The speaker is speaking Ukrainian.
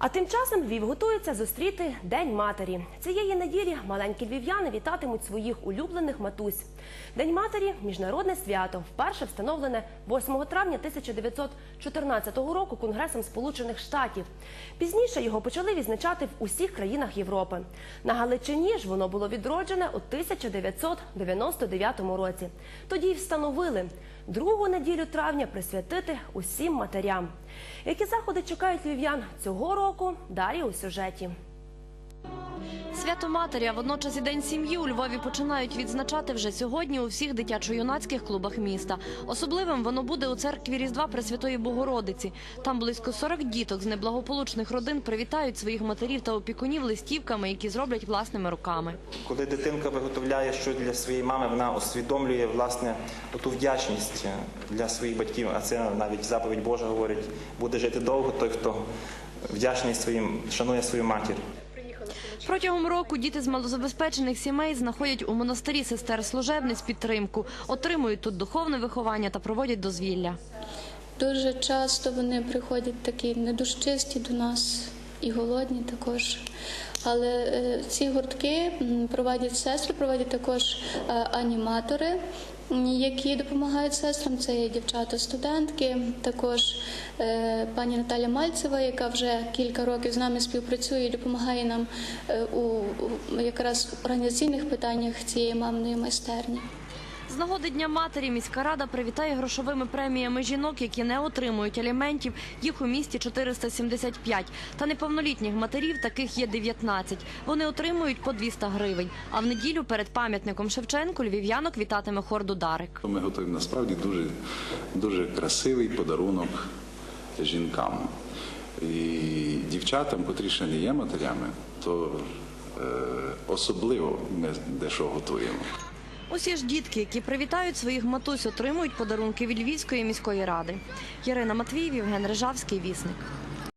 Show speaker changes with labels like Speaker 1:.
Speaker 1: А тим часом Львів готується зустріти День матері. Цієї неділі маленькі львів'яни вітатимуть своїх улюблених матусь. День матері міжнародне свято, вперше встановлене 8 травня 1914 року Конгресом Сполучених Штатів. Пізніше його почали відзначати в усіх країнах Європи. На Галичині ж воно було відроджене у 1999 році. Тоді й встановили другу неділю травня присвятити усім матерям. Які заходи чекають львів'ян цього року? Далі у сюжеті.
Speaker 2: Свято матері, а водночас і день сім'ї у Львові починають відзначати вже сьогодні у всіх дитячо-юнацьких клубах міста. Особливим воно буде у церкві Різдва Пресвятої Богородиці. Там близько 40 діток з неблагополучних родин привітають своїх матерів та опікунів листівками, які зроблять власними руками.
Speaker 3: Коли дитинка виготовляє щось для своєї мами, вона усвідомлює власне ту вдячність для своїх батьків. А це навіть заповідь Божа говорить: буде жити довго той, хто вдячний своїм, шанує свою матір.
Speaker 2: Протягом року діти з малозабезпечених сімей знаходять у монастирі сестер служебниць підтримку, отримують тут духовне виховання та проводять дозвілля.
Speaker 4: Дуже часто вони приходять такі недушчисті до нас і голодні також. Але е, ці гуртки проводять сестри, проводять також е, аніматори, які допомагають сестрам. Це є дівчата-студентки, також е, пані Наталя Мальцева, яка вже кілька років з нами співпрацює і допомагає нам у якраз організаційних питаннях цієї мамної майстерні.
Speaker 2: З нагоди Дня матері міська рада привітає грошовими преміями жінок, які не отримують аліментів. Їх у місті 475. Та неповнолітніх матерів таких є 19. Вони отримують по 200 гривень. А в неділю перед пам'ятником Шевченку львів'янок вітатиме хор Дударик.
Speaker 5: Ми готуємо насправді дуже, дуже красивий подарунок жінкам. І дівчатам, котрі ще не є матерями, то е, особливо ми дещо готуємо.
Speaker 2: Усі ж дітки, які привітають своїх матусь, отримують подарунки від Львівської міської ради. Ярина Матвіїв, Євген Рижавський, Вісник.